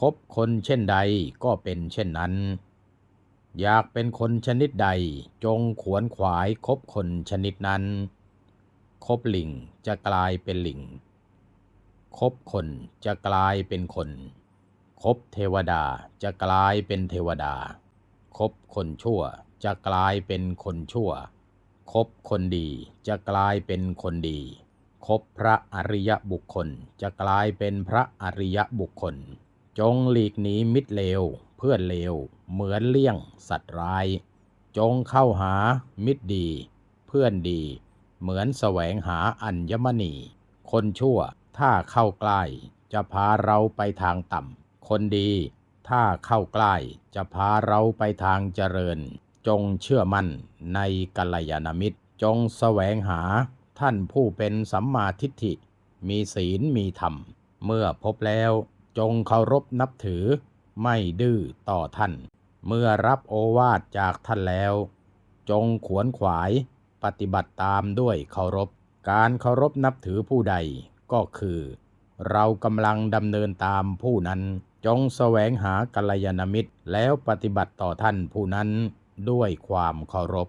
คบคนเช่นใดก็เป็นเช่นนั้น อยากเป็นคนชนิดใดจงขวนขวายคบคนชนิดนั้น คบลิงจะกลายเป็นลิง คบคนจะกลายเป็นคน คบเทวดาจะกลายเป็นเทวดา คบคนชั่วจะกลายเป็นคนชั่ว คบคนดีจะกลายเป็นคนดี คบพระอริยบุคคลจะกลายเป็นพระอริยบุคคล จงหลีกหนีมิตรเลว เพื่อนเลว เหมือนเลี่ยง สัตว์ร้าย จงเข้าหามิตรดี เพื่อนดี เหมือนแสวงหาอัญมณี คนชั่วถ้าเข้าใกล้ จะพาเราไปทางต่ำ คนดี ถ้าเข้าใกล้ จะพาเราไปทางเจริญ จงเชื่อมั่นในกัลยาณมิตร จงแสวงหาท่านผู้เป็นสัมมาทิฏฐิ มีศีลมีธรรม เมื่อพบแล้ว จงเคารพนับถือไม่ดื้อต่อท่าน เมื่อรับโอวาทจากท่านแล้ว จงขวนขวายปฏิบัติตามด้วยเคารพ การเคารพนับถือผู้ใดก็คือ เรากำลังดำเนินตามผู้นั้น จงแสวงหากัลยาณมิตรแล้วปฏิบัติต่อท่านผู้นั้นด้วยความเคารพ